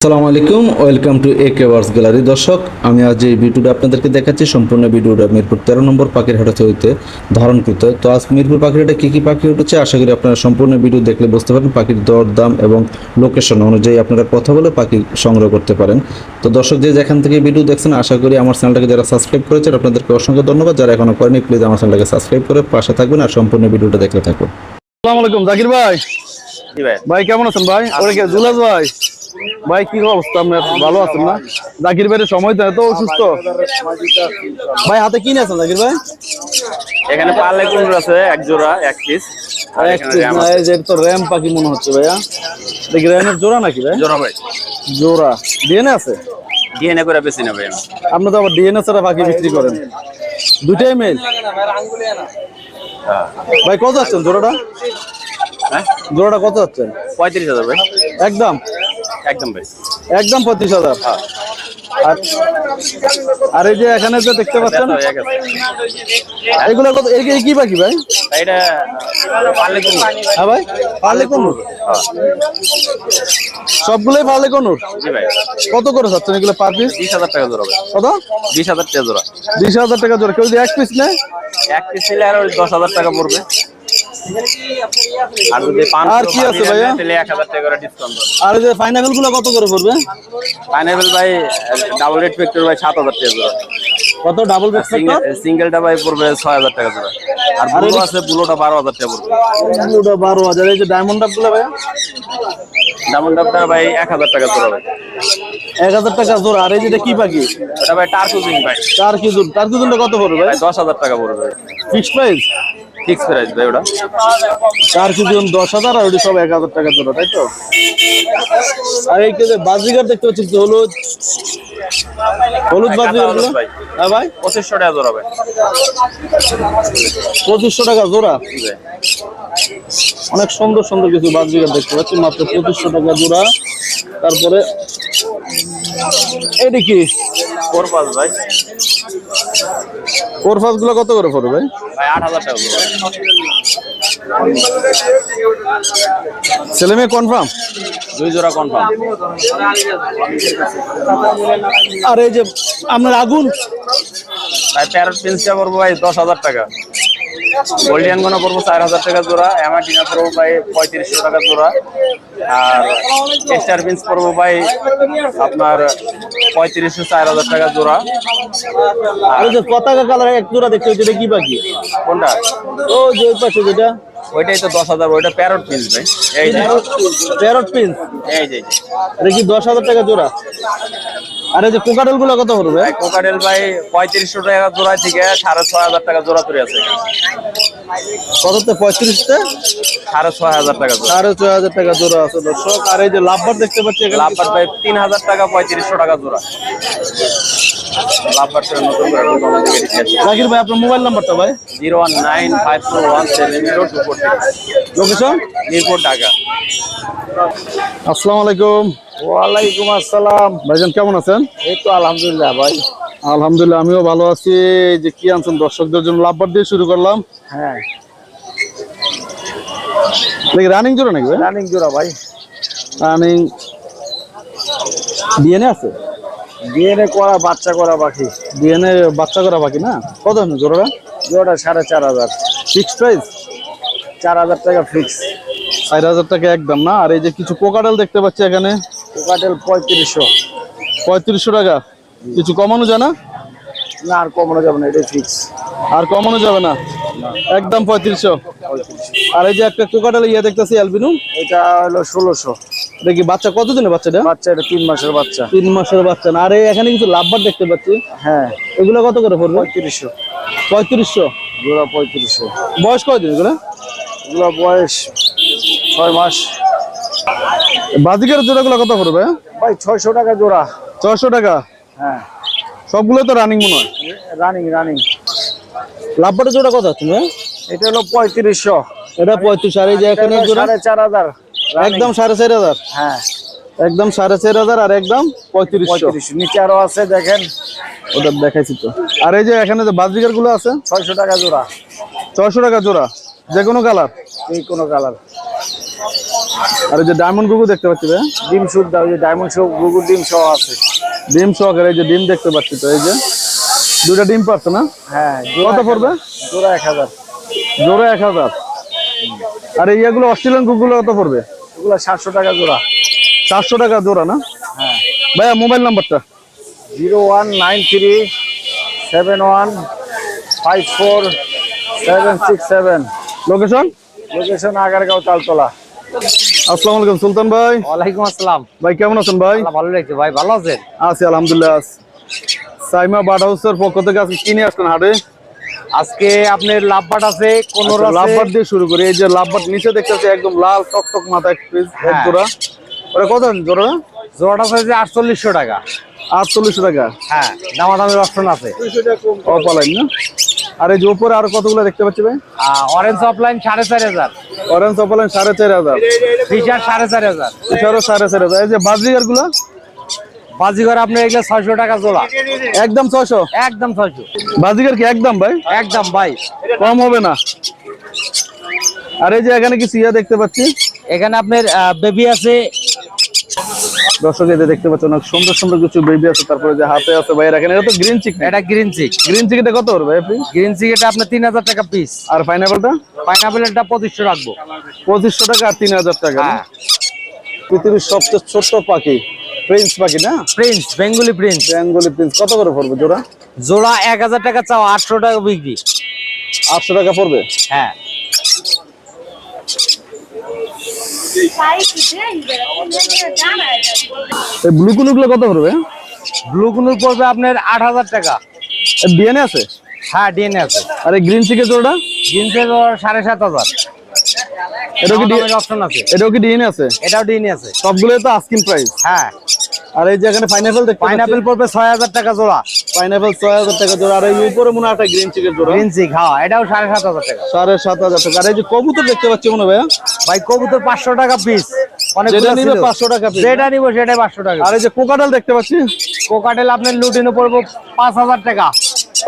আসসালামু আলাইকুম welcome to A K wars gallery. দর্শক আমি আজ এই ভিডিওটা আপনাদেরকে দেখাচ্ছি সম্পূর্ণ ভিডিওটা মিরপুর তেরো নম্বর পাখির হাটা হইতে ধারণকৃত। তো আজ মিরপুর পাখির হাটে কী কী পাখি উঠেছে আশা করি আপনারা সম্পূর্ণ ভিডিও দেখলে বুঝতে পারেন পাখির দর দাম এবং লোকেশন অনুযায়ী আপনারা কথা বলে পাখি সংগ্রহ করতে পারেন। তো দর্শক যে যেখান থেকে ভিডিও দেখছেন আশা করি আমার চ্যানেলটাকে যারা সাবস্ক্রাইব করেছেন আপনাদেরকে অসংখ্য ধন্যবাদ। যারা এখনও করেনি প্লিজ আমার চ্যানেলটাকে সাবস্ক্রাইব করে পাশে থাকবেন আর সম্পূর্ণ ভিডিওটা দেখতে থাকুন। আসসালামু আলাইকুম জাকির ভাই। ভাই। ভাই কেমন আছেন ভাই? ওরে কে জুলাস ভাই? ভাই কি অবস্থা আপনার? ভালো আছেন না? জাকির ভাইয়ের সময় তো এত অসুস্থ। ভাই হাতে কি নিয়েছেন জাকির ভাই? এখানে পার্লে কুকুর আছে এক জোড়া এক পিস আর এক ram না, এই যে তো র্যাম পাখি মনে হচ্ছে ভাইয়া। দেখি র্যামের জোড়া নাকি ভাই? জোড়া ভাই। জোড়া। ডিএনএ আছে? ডিএনএ করে বেশি নেবে আমি আপনি তো আবার ডিএনএ ছাড়া পাখি বিক্রি করেন। দুটাই মেল ভাই কত যাচ্ছেন জোড়াটা? হ্যাঁ? জোড়াটা কত যাচ্ছেন পঁয়ত্রিশ হাজার ভাই। একদম। একদম ভাই একদম পঁয়ত্রিশ হাজার। হ্যাঁ। আর এই যে এখানে যে দেখতে পাচ্ছেন হয়ে এগুলো কত এই এই কি পাখি ভাই? এটা হ্যাঁ ভাই পারলে কোনুর সবগুলোই পারলে কোনুর কত করে চাচ্ছেন এগুলো পার পিস বিশ হাজার টাকা জোড়া কত? বিশ হাজার টাকা জোড়া। বিশ হাজার টাকা জোড়া। কেউ যদি এক পিস নেয়? এক পিস নিলে আর দশ হাজার টাকা পড়বে। আর কি আছে ভাইয়া? আর যে পাইনাপেলগুলো কত করে পড়বে? পাইনাপেল ভাই ডাবল রেট ফ্যাক্টর ভাই সাত হাজার টাকা জোড়া কত? ডাবল ব্যাগ সিঙ্গেলটা ভাই পড়বে ছয় হাজার টাকা জোড়া আর বুলো আছে বুলোটা বারো হাজার টাকা পড়বে। ওটা বারো হাজার। এই যে ডায়মন্ড ডাবগুলো ভাইয়া? ডাবটা ভাই এক হাজার টাকা জোড়া ভাই এক হাজার টাকা জোড়া। আর এই যেটা কি পাখি? ওটা ভাই টার্কুজিং ভাই। চার কেজি কত পড়বে ভাই? দশ হাজার টাকা পড়বে। ফিক্স প্রাইস ফিক্স প্রাইস ভাই ওটা? চার কেজি দশ হাজার আর ওটি সব এক হাজার টাকা জোড়া তাই তো? আর এই বাজিগার দেখতে পাচ্ছি হলুদ হলুদ ভাই, বাজিগারগুলো। হ্যাঁ ভাই? পঁচিশশো টাকা জোড়া ভাই। পঁচিশশো টাকা জোড়া? অনেক সুন্দর সুন্দর কিছু বাজিগার দেখতে পাচ্ছি মাত্র পঁচিশশো টাকা জোড়া। তারপরে এটি কি? ফোর পাঁচ ভাই। কোরফাসগুলো কত করে পড়বে ভাই? ভাই আট হাজার টাকা ছেলে মেয়ে কনফার্ম দুই জোড়া কনফার্ম আর এই যে আপনার আগুন? ভাই প্যারট পিন্সটা পড়ব ভাই দশ হাজার টাকা। গোল্ডিয়ান গোনা পড়ব চার হাজার টাকা জোড়া অ্যামাটিনা পড়ব ভাই পঁয়ত্রিশশো টাকা জোড়া। আর স্টার পিন্স পড়ব ভাই আপনার পঁয়ত্রিশশো চার হাজার টাকা জোড়া। আর এই যে পতাকা কালার এক জোড়া দেখতে এটা কি পাখি? কোনটা? ও যে ওই পাশে যেটা। ওইটাই তো দশ হাজার ওইটা প্যারট পিন্স ভাই। এই প্যারট যে এই যে। এটা কি দশ হাজার টাকা জোড়া? আর এই যে কোকাটেলগুলো কত ভাই কোকাটেল ভাই পঁয়ত্রিশশো টাকা জোড়া থেকে সাড়ে ছয় হাজার টাকা জোড়া তৈরি আছে। কততে? পঁয়ত্রিশটা সাড়ে ছয় হাজার টাকা সাড়ে ছয় হাজার টাকা জোড়া আছে দর্শক। আর এই যে লাভবার দেখতে পাচ্ছি লাভবার ভাই তিন হাজার টাকা পঁয়ত্রিশশো টাকা জোড়া। নতুন করে জাকির ভাই আপনার মোবাইল নাম্বারটা ভাই? Zero one nine five four one seven zero two four location? Mirpur Dhaka. আসসালামু আলাইকুম। ওয়ালাইকুম আসসালাম। ভাইজান কেমন আছেন? এই তো আলহামদুলিল্লাহ ভাই। আলহামদুলিল্লাহ আমিও ভালো আছি। যে কি আনছেন দর্শকদের জন্য লাভবার দিয়ে শুরু করলাম। হ্যাঁ। রানিং জোড়া নাকি ভাই? রানিং জোড়া ভাই। রানিং ডিএনএ আছে? ডিএনএ করা বাচ্চা করা পাখি ডিএনএ বাচ্চা করা বাকি না? কত জোড়াটা? জোড়া সাড়ে চার হাজার। ফিক্স প্রাইস চার হাজার টাকা ফিক্স চার হাজার টাকা একদম না? আর এই যে কিছু কোকাটেল দেখতে পাচ্ছি এখানে। কোকাটেল পঁয়ত্রিশশো। পঁয়ত্রিশশো টাকা। কিছু কমানো যায় না? না আর কমানো যাবে না এটাই ফিক্স আর কমানো যাবে না। একদম পঁয়ত্রিশশো। আর এই যে একটা কোকাটেল ইয়ে দেখতেছি অ্যালবিনু? এটা হলো ষোলোশো। দেখি বাচ্চা? কত দিনে বাচ্চাটা বাচ্চা এটা তিন মাসের বাচ্চা। তিন মাসের বাচ্চা না। আর এখানে কিছু লাভবার দেখতে পাচ্ছি। হ্যাঁ। এগুলো কত করে পড়বে? পঁয়ত্রিশশো। পঁয়ত্রিশশো? জোড়া পঁয়ত্রিশশো। বয়স কয়দিন এগুলো? এগুলো বয়স ছয় মাস। বাজিকার জোড়াগুলো কত পড়বে? ভাই ছয়শো টাকা জোড়া। ছয়শো টাকা? হ্যাঁ। সবগুলো তো রানিং মনে হয়। রানিং রানিং লাভবারের জোড়া কত ভাই? এটা হলো পঁয়ত্রিশশো। এটা পঁয়ত্রিশ আর এই যে এখানে সাড়ে চার হাজার। একদম সাড়ে চার হাজার? হ্যাঁ। একদম সাড়ে চার হাজার আর একদম পঁয়ত্রিশশো। পঁয়ত্রিশ নিচে আরও আছে দেখেন। ওটা দেখাইছি তো। আর এই যে এখানে যে বাজিকারগুলো আছে? ছয়শো টাকা জোড়া। ছয়শো টাকা জোড়া। যে কোনো কালার? এই কোনো কালার। আর এই যে ডায়মন্ড গুগু দেখতে পাচ্ছি ভাই? ডিম শুদ্ধ ওই যে ডায়মন্ড সহ গুগল ডিম সহ আছে। ডিম সহকারে এই যে ডিম দেখতে পাচ্ছি তো এই যে। দুইটা ডিম পাচ্ছে না? হ্যাঁ কত পড়বে? জোড়া এক হাজার। জোড়া এক হাজার। আর এই ইয়েগুলো অস্ট্রেলিয়ান কুকুরগুলো কত পড়বে? এগুলো সাতশো টাকা জোড়া। চারশো টাকা জোড়া না? হ্যাঁ। ভাইয়া মোবাইল নাম্বারটা? Zero one nine three seven one five four seven six seven. Location location Agargaon Taltala. আসসালামু আলাইকুম সুলতান ভাই। ওয়ালাইকুম আসসালাম। ভাই কেমন আছেন ভাই? ভালো লাগছে ভাই ভালো আছেন? আছি আলহামদুলিল্লাহ আছি। সাইমা বার্ড হাউসের পক্ষ থেকে আজকে কিনে আসছেন হাটে? আজকে আপনার লাভবাট আছে কোন লাভবাট দিয়ে শুরু করি। এই যে লাভবাট নিচে দেখতেছি একদম লাল টকটক মাথা এক পিস এক হ্যাঁ। জোড়া। ওটা কত জোড়া? জোড়াটা আছে আটচল্লিশশো টাকা। আটচল্লিশশো টাকা? হ্যাঁ দামাদামের অপশন আছে। অপালাইন না? আর এই যে উপরে আরও কতগুলো দেখতে পাচ্ছি ভাই? অরেঞ্জ অফলাইন সাড়ে চার হাজার। অরেঞ্জ অপালাইন সাড়ে চার হাজার। সাড়ে চার হাজার। সাড়ে চার হাজার। এই যে বাজিগারগুলো? বাজিঘর আপনার এগুলো ছয়শো টাকা জোড়া। একদম ছয়শো? একদম ছয়শো। বাজিগার কি একদম ভাই? একদম ভাই। কম হবে না। আর এই যে এখানে কিছু ইয়া দেখতে পাচ্ছি? এখানে আপনার বেবি আছে। দর্শক যে দেখতে পাচ্ছেন অনেক সুন্দর সুন্দর কিছু বেবি আছে। তারপরে যে হাতে আছে ভাই এখানে এটা তো গ্রিন চিক এটা গ্রিন চিক গ্রিন চিকেটা কত হবে ভাই আপনি? গ্রিন চিক এটা আপনার তিন হাজার টাকা পিস আর পাইনাপেলটা পাইনাপেলটা পঁচিশশো রাখব। পঁচিশশো টাকা আর তিন হাজার টাকা হ্যাঁ। পৃথিবীর সবচেয়ে ছোট্ট পাখি। প্রিন্স পাখি না? Prince Bengali prince Bengali prince কত করে পড়বে জোড়া? জোড়া এক হাজার টাকা চাও আটশো টাকা বিক্রি। আটশো টাকা পড়বে? হ্যাঁ। ব্লু কুনুগুলো কত পড়বে? ব্লু কুনুর পড়বে আপনার আট হাজার টাকা। ডিএনএ আছে? হ্যাঁ ডিএনএ আছে। আর গ্রিন চিকের জোড়া সাড়ে সাত হাজার। এটাও কি অপশন আছে। এটাও কি ডিএনএ আছে? এটাও ডিএনএ আছে। সবগুলো তো আস্কিং প্রাইস হ্যাঁ। আর এই যে এখানে পাইনাপেল দেখতে পাইনাপেল পড়বে ছয় হাজার টাকা জোড়া। পাইনাপেল ছয় হাজার টাকা জোড়া। আর এই উপরে মনে হয় একটা গ্রিন চিকের জোড়া। গ্রিন চিক হ্যাঁ এটাও সাড়ে সাত হাজার টাকা। সাড়ে সাত হাজার টাকা। আর এই যে কবুতর দেখতে পাচ্ছি মনে ভাইয়া? ভাই কবুতর পাঁচশো টাকা পিস যেটা নিবে পাঁচশো টাকা। যেটা নিবো সেটাই পাঁচশো টাকা আর এই যে কোকাটাল দেখতে পাচ্ছি? কোকাটেল আপনার লুটিনো পড়ব পাঁচ হাজার টাকা।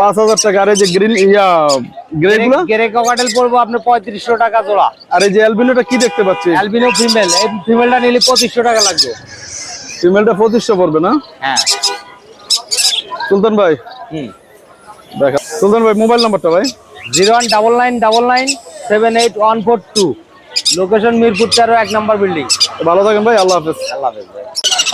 পাঁচ হাজার টাকা। আর এই যে গ্রিন ইয়া গ্রে গুলা? কোকাটেল পড়ব আপনার পঁয়ত্রিশশো টাকা জোড়া। আর এই যে অ্যালবিনোটা কি দেখতে পাচ্ছি? অ্যালবিনো ফিমেল এই ফিমেলটা নিলে পঁচিশশো টাকা লাগবে। ফিমেলটা প্রতিষ্ঠা করবে না? হ্যাঁ। সুলতান ভাই? হুম। দেখা সুলতান ভাই মোবাইল নাম্বারটা ভাই? Zero one double nine double nine seven eight one four two. Location Mirpur তেরো এক নম্বর বিল্ডিং। ভালো থাকেন ভাই আল্লাহ হাফেজ। আল্লাহ হাফেজ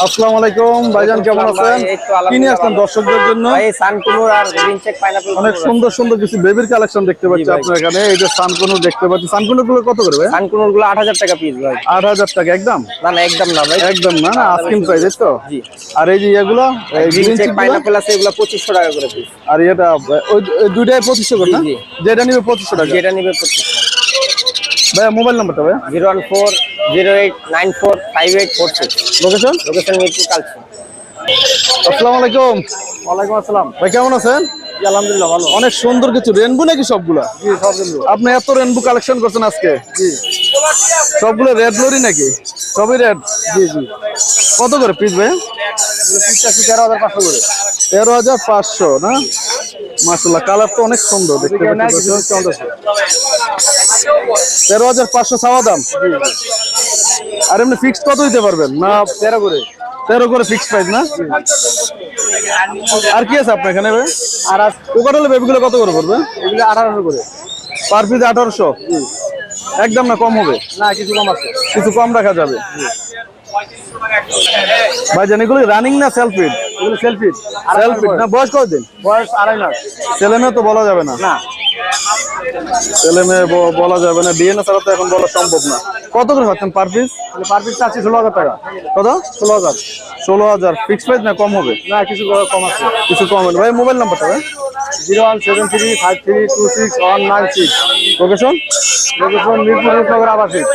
আসসালামু আলাইকুম ভাইজান কেমন আছেন? আলহামদুলিল্লাহ কিনে আসলেন দর্শকদের জন্য? ভাই সানকুনুর আর গ্রিন চেক পাইনাপল অনেক সুন্দর সুন্দর কিছু বেবির কালেকশন দেখতে পাচ্ছি আপনার এখানে। এই যে সানকুনু দেখতে পাচ্ছি। সানকুনু গুলো কত করে ভাই? সানকুনুরগুলো আট হাজার টাকা পিস ভাই। আট হাজার টাকা একদম? না না একদম না ভাই। একদম না না আস্কিং প্রাইস তো? জি। আর এই যে এগুলো এই গ্রিন চেক পাইনাপল আছে এগুলো পঁচিশশো টাকা করে পিস আর এটা ওই দুইটাই পঁচিশশো করে না। যেটা নিবে পঁচিশশো টাকা। যেটা নিবে পঁচিশশো। ভাই মোবাইল নাম্বারটা ভাই zero one four zero eight nine four five eight four six. Location location Mirpur Kalshi. আসসালামু আলাইকুম। ওয়ালাইকুম আসসালাম। ভাই কেমন আছেন? আলহামদুলিল্লাহ ভালো। অনেক সুন্দর কিছু রেনবো নাকি সবগুলা? জি সব কিন্তু আপনি এত রেনবো কালেকশন করছেন আজকে? জি। সবগুলো রেড লরি নাকি? সবই রেড জি জি। কত করে পিস ভাই? পিসটা তেরো হাজার পাঁচশো করে। তেরো হাজার পাঁচশো না? মাসাল্লাহ কালার তো অনেক সুন্দর দেখতে পাচ্ছি। তেরো হাজার পাঁচশো চাওয়া দাম। আর এমনি ফিক্সড কত দিতে পারবেন? না তেরো করে। তেরো করে ফিক্সড প্রাইস না? আর কি আছে আপনার এখানে আর কোকাটালে বেবিগুলো কত করে পড়বে? এগুলো আঠারোশো করে। পার পিস আঠারোশো। একদম না কম হবে? না কিছু কম আছে। কিছু কম রাখা যাবে? ভাইজান এগুলো রানিং না সেলফি এগুলো সেলফি সেলফি না? বয়স কতদিন? বয়স আড়াই মাস। ছেলে মেয়ে তো বলা যাবে না। না। ছেলে মেয়ে বলা যাবে না ডিএনএ ছাড়া তো এখন বলা সম্ভব না। কত করে পাচ্ছেন পার পিস পার পিস চাচ্ছি ষোলো হাজার টাকা। কত? ষোলো হাজার। ষোলো হাজার। ফিক্স প্রাইস না কম হবে? না কিছু কম আছে। কিছু কম হবে ভাই মোবাইল নাম্বারটা ভাই। Zero one seven three five three two six one nine six. Location location Mirpur Rupnagar আবাসিক।